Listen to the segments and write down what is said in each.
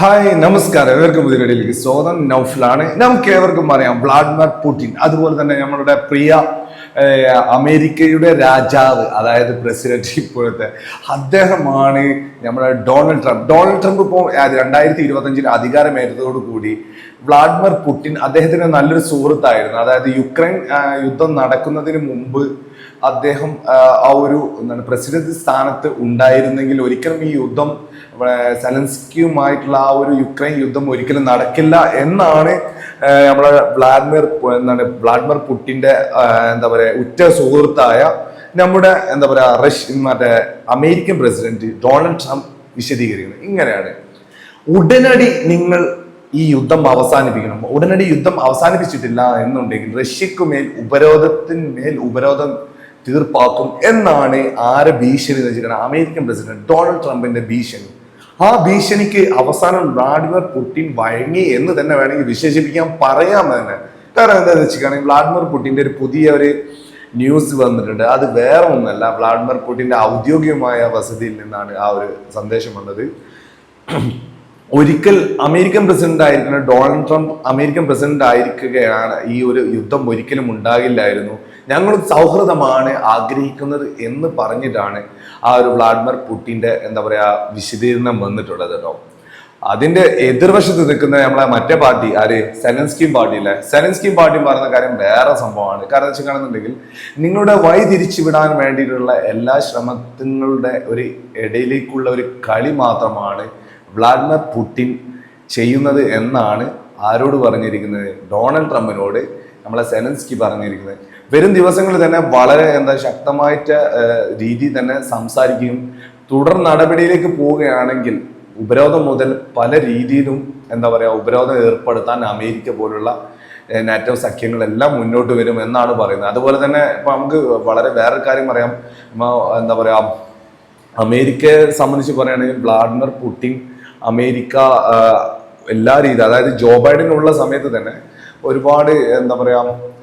Hi നമസ്കാരം. ഏവർക്കും പുതിയ വീഡിയോയിലേക്ക് സ്വാഗതം. നൗഫിലാണ്. നമുക്ക് ഏവർക്കും അറിയാം വ്ളാഡിമിർ പുടിൻ. അതുപോലെ തന്നെ നമ്മളുടെ പ്രിയ അമേരിക്കയുടെ രാജാവ് അതായത് പ്രസിഡന്റ് ഇപ്പോഴത്തെ. അദ്ദേഹമാണ് നമ്മുടെ ഡൊണാൾഡ് ട്രംപ്. ഡൊണാൾഡ് ട്രംപ് ഇപ്പോൾ രണ്ടായിരത്തി ഇരുപത്തഞ്ചിൽ അധികാരമേറ്റതോടു കൂടി വ്ളാഡിമിർ പുടിൻ അദ്ദേഹത്തിന് നല്ലൊരു സുഹൃത്തായിരുന്നു. അതായത് യുക്രൈൻ യുദ്ധം നടക്കുന്നതിന് മുമ്പ് അദ്ദേഹം ആ, ഒരു എന്താണ് പ്രസിഡന്റ് സ്ഥാനത്ത് ഉണ്ടായിരുന്നെങ്കിൽ ഒരിക്കലും ഈ യുദ്ധം സലൻസ്കിയുമായിട്ടുള്ള ആ ഒരു യുക്രൈൻ യുദ്ധം ഒരിക്കലും നടക്കില്ല എന്നാണ് നമ്മളെ വ്ളാഡിമിർ എന്താണ് വ്ളാഡിമിർ പുട്ടിന്റെ എന്താ പറയുക ഉറ്റ സുഹൃത്തായ നമ്മുടെ എന്താ പറയുക റഷ്യ മറ്റേ അമേരിക്കൻ പ്രസിഡന്റ് ഡൊണാൾഡ് ട്രംപ് വിശദീകരിക്കുന്നത്. ഇങ്ങനെയാണ്. ഉടനടി നിങ്ങൾ ഈ യുദ്ധം അവസാനിപ്പിക്കണം. ഉടനടി യുദ്ധം അവസാനിപ്പിച്ചിട്ടില്ല എന്നുണ്ടെങ്കിൽ റഷ്യക്കുമേൽ ഉപരോധത്തിന്മേൽ ഉപരോധം തീർപ്പാക്കും എന്നാണ് ആരെ ഭീഷണി എന്ന് വെച്ചിട്ടുണ്ടെങ്കിൽ അമേരിക്കൻ പ്രസിഡന്റ് ഡൊണാൾഡ് ട്രംപിന്റെ ഭീഷണി. ആ ഭീഷണിക്ക് അവസാനം വ്ളാഡിമിർ പുടിൻ വഴങ്ങി എന്ന് തന്നെ വേണമെങ്കിൽ വിശേഷിപ്പിക്കാൻ പറയാം തന്നെ. കാരണം എന്താണെന്ന് വെച്ചിട്ടുണ്ടെങ്കിൽ വ്ളാഡിമിർ പുടിന്റെ ഒരു പുതിയ ഒരു ന്യൂസ് വന്നിട്ടുണ്ട്. അത് വേറെ ഒന്നല്ല. വ്ളാഡിമിർ പുടിന്റെ ഔദ്യോഗികമായ വസതിയിൽ നിന്നാണ് ആ ഒരു സന്ദേശം വന്നത്. ഒരിക്കൽ അമേരിക്കൻ പ്രസിഡന്റ് ആയിരിക്കുന്ന ഡൊണാൾഡ് ട്രംപ് അമേരിക്കൻ പ്രസിഡന്റ് ആയിരിക്കുകയാണ് ഈ ഒരു യുദ്ധം ഒരിക്കലും ഉണ്ടാകില്ലായിരുന്നു. ഞങ്ങൾ സൗഹൃദമാണ് ആഗ്രഹിക്കുന്നത് എന്ന് പറഞ്ഞിട്ടാണ് ആ ഒരു വ്ളാഡിമിർ പുട്ടിന്റെ എന്താ പറയാ വിശദീകരണം വന്നിട്ടുള്ളത് കേട്ടോ. അതിന്റെ എതിർവശത്ത് നിൽക്കുന്ന നമ്മളെ മറ്റേ പാർട്ടി ആര്? സെലൻസ്കീം പാർട്ടിയിലെ സെലൻസ്കീം പാർട്ടി പറയുന്ന കാര്യം വേറെ സംഭവമാണ്. കാരണം വെച്ച് കാണുന്നുണ്ടെങ്കിൽ നിങ്ങളുടെ വഴി തിരിച്ചുവിടാൻ വേണ്ടിയിട്ടുള്ള എല്ലാ ശ്രമങ്ങളുടെ ഒരു ഇടയിലേക്കുള്ള ഒരു കളി മാത്രമാണ് വ്ളാഡിമിർ പുടിൻ ചെയ്യുന്നത് എന്നാണ് ആരോട് പറഞ്ഞിരിക്കുന്നത്? ഡൊണാൾഡ് ട്രംപിനോട് നമ്മളെ സെലൻസ്കി പറഞ്ഞിരിക്കുന്നത്. വരും ദിവസങ്ങളിൽ തന്നെ വളരെ എന്താ ശക്തമായിട്ട് രീതി തന്നെ സംസാരിക്കുകയും തുടർ നടപടിയിലേക്ക് പോവുകയാണെങ്കിൽ ഉപരോധം മുതൽ പല രീതിയിലും എന്താ പറയുക ഉപരോധം ഏർപ്പെടുത്താൻ അമേരിക്ക പോലുള്ള നാറ്റോ സഖ്യങ്ങളെല്ലാം മുന്നോട്ട് വരും എന്നാണ് പറയുന്നത്. അതുപോലെ തന്നെ ഇപ്പം നമുക്ക് വളരെ വേറൊരു കാര്യം പറയാം. എന്താ പറയുക അമേരിക്കയെ സംബന്ധിച്ച് പറയുകയാണെങ്കിൽ വ്ളാഡിമിർ പുടിൻ അമേരിക്ക എല്ലാ രീതി അതായത് ജോ ബൈഡനുള്ള സമയത്ത് തന്നെ ഒരുപാട് എന്താ പറയാ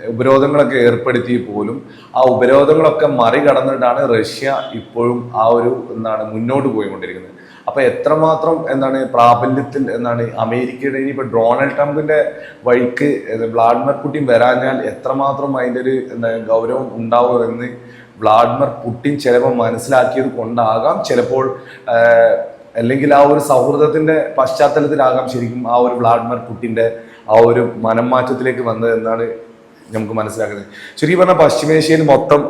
ഉപരോധങ്ങളൊക്കെ ഏർപ്പെടുത്തി പോലും ആ ഉപരോധങ്ങളൊക്കെ മറികടന്നിട്ടാണ് റഷ്യ ഇപ്പോഴും ആ ഒരു എന്താണ് മുന്നോട്ട് പോയിക്കൊണ്ടിരിക്കുന്നത്. അപ്പൊ എത്രമാത്രം എന്താണ് പ്രാബല്യത്തിൽ എന്താണ് അമേരിക്കയുടെ ഇനിയിപ്പോ ഡൊണാൾഡ് ട്രംപിന്റെ വഴിക്ക് വ്ളാഡിമർ പുട്ടിൻ വരാഞ്ഞാൽ എത്രമാത്രം അതിന്റെ ഒരു എന്താ ഗൗരവം ഉണ്ടാവും എന്ന് വ്ളാഡിമിർ പുടിൻ ചിലപ്പോൾ മനസ്സിലാക്കിയത് കൊണ്ടാകാം. ചിലപ്പോൾ അല്ലെങ്കിൽ ആ ഒരു സൗഹൃദത്തിന്റെ പശ്ചാത്തലത്തിലാകാം ശരിക്കും ആ ഒരു വ്ളാഡിമിർ പുട്ടിന്റെ ആ ഒരു മനം മാറ്റത്തിലേക്ക് വന്നത് എന്നാണ് നമുക്ക് മനസ്സിലാക്കുന്നത്. ശരിക്കും പറഞ്ഞാൽ പശ്ചിമേഷ്യയിൽ മൊത്തം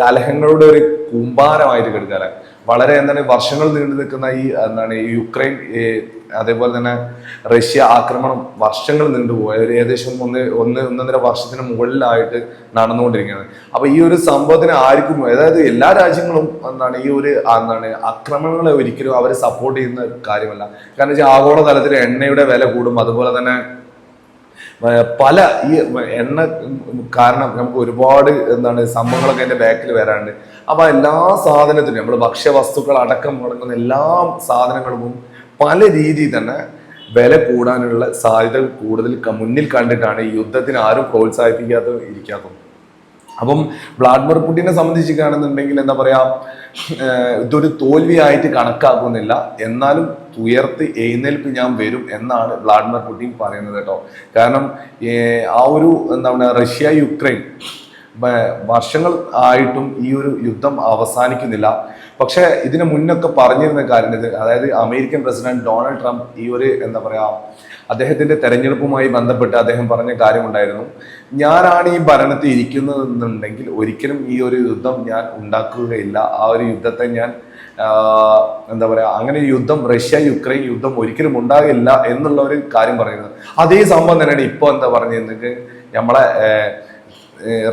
കലഹങ്ങളുടെ ഒരു കൂമ്പാരമായിട്ട് കിടക്കാറ് വളരെ എന്താണ് വർഷങ്ങൾ നീണ്ടു നിൽക്കുന്ന ഈ എന്താണ് യുക്രൈൻ അതേപോലെ തന്നെ റഷ്യ ആക്രമണം വർഷങ്ങൾ നീണ്ടുപോയി ഒരു ഏകദേശം ഒന്ന് ഒന്ന് ഒന്നൊന്നര വർഷത്തിന് മുകളിലായിട്ട് നടന്നുകൊണ്ടിരിക്കുകയാണ്. അപ്പൊ ഈ ഒരു സംഭവത്തിന് ആർക്കും അതായത് എല്ലാ രാജ്യങ്ങളും എന്താണ് ഈ ഒരു എന്താണ് ആക്രമണങ്ങളെ ഒരിക്കലും അവർ സപ്പോർട്ട് ചെയ്യുന്ന കാര്യമല്ല. കാരണം വെച്ചാൽ ആഗോളതലത്തിൽ എണ്ണയുടെ വില കൂടും. അതുപോലെ തന്നെ പല ഈ എണ്ണ കാരണം നമുക്ക് ഒരുപാട് എന്താണ് സംഭവങ്ങളൊക്കെ അതിന്റെ ബാക്കിൽ വരാണ്ട് അപ്പൊ എല്ലാ സാധനത്തിനും നമ്മൾ ഭക്ഷ്യവസ്തുക്കൾ അടക്കം മുടങ്ങുന്ന എല്ലാ സാധനങ്ങൾക്കും പല രീതിയിൽ തന്നെ വില കൂടാനുള്ള സാധ്യത കൂടുതൽ മുന്നിൽ കണ്ടിട്ടാണ് ഈ യുദ്ധത്തിന് ആരും പ്രോത്സാഹിപ്പിക്കാത്ത ഇരിക്കാത്തത്. അപ്പം വ്ളാഡിമിർ പുടിനെ സംബന്ധിച്ച് കാണുന്നുണ്ടെങ്കിൽ എന്താ പറയാ ഇതൊരു തോൽവിയായിട്ട് കണക്കാക്കുന്നില്ല. എന്നാലും ഉയർത്തി എഴുന്നേൽപ്പ് ഞാൻ വരും എന്നാണ് വ്ളാഡിമിർ പുടിൻ പറയുന്നത് കേട്ടോ. കാരണം ആ ഒരു എന്താ പറയുക റഷ്യ യുക്രൈൻ വർഷങ്ങൾ ആയിട്ടും ഈ ഒരു യുദ്ധം അവസാനിക്കുന്നില്ല. പക്ഷെ ഇതിന് മുന്നൊക്കെ പറഞ്ഞിരുന്ന കാര്യം അതായത് അമേരിക്കൻ പ്രസിഡന്റ് ഡൊണാൾഡ് ട്രംപ് ഈ ഒരു എന്താ പറയാ അദ്ദേഹത്തിന്റെ തെരഞ്ഞെടുപ്പുമായി ബന്ധപ്പെട്ട് അദ്ദേഹം പറഞ്ഞ കാര്യമുണ്ടായിരുന്നു. ഞാനാണ് ഈ ഭരണത്തിൽ ഇരിക്കുന്നതെന്നുണ്ടെങ്കിൽ ഒരിക്കലും ഈ ഒരു യുദ്ധം ഞാൻ ഉണ്ടാക്കുകയില്ല. ആ ഒരു യുദ്ധത്തെ ഞാൻ എന്താ പറയാ അങ്ങനെ യുദ്ധം റഷ്യ യുക്രൈൻ യുദ്ധം ഒരിക്കലും ഉണ്ടാകില്ല എന്നുള്ള ഒരു കാര്യം പറയുന്നത്. അതേ സംഭവം തന്നെയാണ് ഇപ്പോൾ എന്താ പറഞ്ഞിരുന്നെങ്കിൽ നമ്മളെ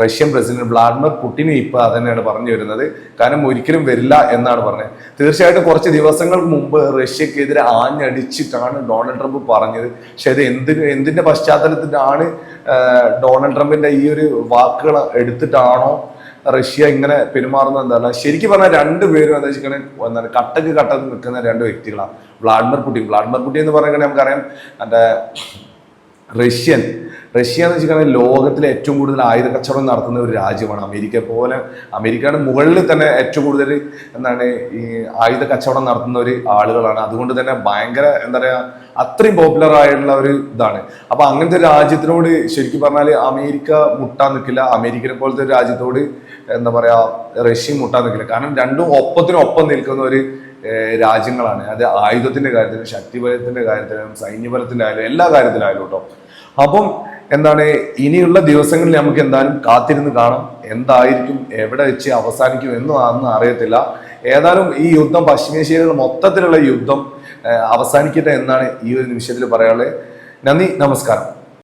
റഷ്യൻ പ്രസിഡന്റ് വ്ളാഡിമിർ പുടിനും ഇപ്പൊ അതന്നെയാണ് പറഞ്ഞു വരുന്നത്. കാരണം ഒരിക്കലും വരില്ല എന്നാണ് പറഞ്ഞത്. തീർച്ചയായിട്ടും കുറച്ച് ദിവസങ്ങൾക്ക് മുമ്പ് റഷ്യക്കെതിരെ ആഞ്ഞടിച്ചിട്ടാണ് ഡൊണാൾഡ് ട്രംപ് പറഞ്ഞത്. പക്ഷെ അത് എന്തിന് എന്തിന്റെ പശ്ചാത്തലത്തിലാണ് ഡൊണാൾഡ് ട്രംപിന്റെ ഈ ഒരു വാക്കുകൾ എടുത്തിട്ടാണോ റഷ്യ ഇങ്ങനെ പെരുമാറുന്നത് എന്താണ് ശരിക്കും പറഞ്ഞാൽ രണ്ടുപേരും എന്താ വെച്ചാൽ എന്താണ് കട്ടക്ക് കട്ടക്ക് നിൽക്കുന്ന രണ്ട് വ്യക്തികളാണ്. Vladimir Putin. വ്ളാഡിമിർ പുടിൻ എന്ന് പറയുന്നത് നമുക്കറിയാം എന്റെ റഷ്യൻ റഷ്യ എന്ന് വെച്ചിട്ടുണ്ടെങ്കിൽ ലോകത്തിലെ ഏറ്റവും കൂടുതൽ ആയുധ കച്ചവടം നടത്തുന്ന ഒരു രാജ്യമാണ് അമേരിക്ക. പോലെ അമേരിക്കയുടെ മുകളിൽ തന്നെ ഏറ്റവും കൂടുതൽ എന്താണ് ഈ ആയുധ കച്ചവടം നടത്തുന്ന ഒരു ആളുകളാണ്. അതുകൊണ്ട് തന്നെ ഭയങ്കര എന്താ പറയുക അത്രയും പോപ്പുലർ ആയിട്ടുള്ള ഒരു ഇതാണ്. അപ്പൊ അങ്ങനത്തെ രാജ്യത്തിനോട് ശരിക്കും പറഞ്ഞാൽ അമേരിക്ക മുട്ടാൻ നിൽക്കില്ല. അമേരിക്കനെ പോലത്തെ ഒരു രാജ്യത്തോട് എന്താ പറയാ റഷ്യ മുട്ടാൻ നിൽക്കില്ല. കാരണം രണ്ടും ഒപ്പത്തിനൊപ്പം നിൽക്കുന്ന ഒരു രാജ്യങ്ങളാണ്. അത് ആയുധത്തിന്റെ കാര്യത്തിലും ശക്തിബലത്തിന്റെ കാര്യത്തിലും സൈന്യബലത്തിന്റെ ആയാലും എല്ലാ കാര്യത്തിലായാലും കേട്ടോ അപ്പം എന്താണ് ഇനിയുള്ള ദിവസങ്ങളിൽ നമുക്ക് എന്തായാലും കാത്തിരുന്ന് കാണാം. എന്തായിരിക്കും എവിടെ വെച്ച് അവസാനിക്കും എന്നും അതൊന്നും അറിയത്തില്ല. ഏതായാലും ഈ യുദ്ധം പശ്ചിമേഷ്യയിലുള്ള മൊത്തത്തിലുള്ള യുദ്ധം അവസാനിക്കട്ടെ എന്നാണ് ഈ ഒരു നിമിഷത്തിൽ പറയാനുള്ളത്. നന്ദി നമസ്കാരം.